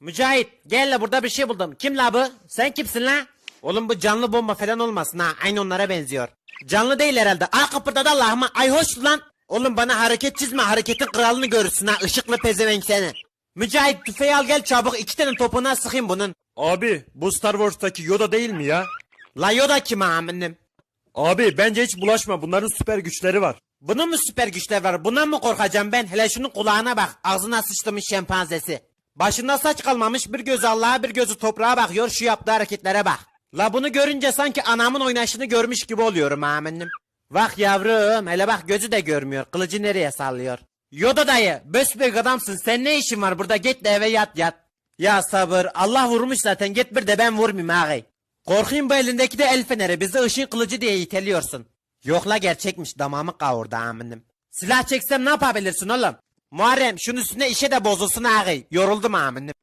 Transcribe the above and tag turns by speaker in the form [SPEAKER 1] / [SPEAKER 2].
[SPEAKER 1] Mücahit gel la burada bir şey buldum. Kim la bu? Sen kimsin la? Oğlum bu canlı bomba falan olmasın ha. Aynı onlara benziyor. Canlı değil herhalde. Ay kıpırdadı Allah'ıma. Ay hoş lan. Oğlum bana hareket çizme. Hareketin kralını görürsün ha. Işıklı pezevenk seni. Mücahit tüfeği al gel çabuk. iki tane topuna sıkayım bunun.
[SPEAKER 2] Abi bu Star Wars'taki Yoda değil mi ya?
[SPEAKER 1] La Yoda kim aminim?
[SPEAKER 2] Abi bence hiç bulaşma bunların süper güçleri var.
[SPEAKER 1] Bunun mu süper güçler var? Bundan mı korkacağım ben? Hele şunun kulağına bak. Ağzına sıçtırmış şempanzesi. Başında saç kalmamış bir gözü Allah'a bir gözü toprağa bakıyor şu yaptığı hareketlere bak. La bunu görünce sanki anamın oynayışını görmüş gibi oluyorum aminim. Bak yavrum hele bak gözü de görmüyor. Kılıcı nereye sallıyor? Yoda dayı büyük adamsın sen ne işin var burada git de eve yat yat. Ya sabır Allah vurmuş zaten git bir de ben vurmayayım ağay. Korkayım bu elindeki de el feneri bizi ışın kılıcı diye iteliyorsun. Yok la gerçekmiş damağımı kavurdu aminim. Silah çeksem ne yapabilirsin oğlum? Muharrem şunun üstüne işe de bozulsun ağay. Yoruldum aminim.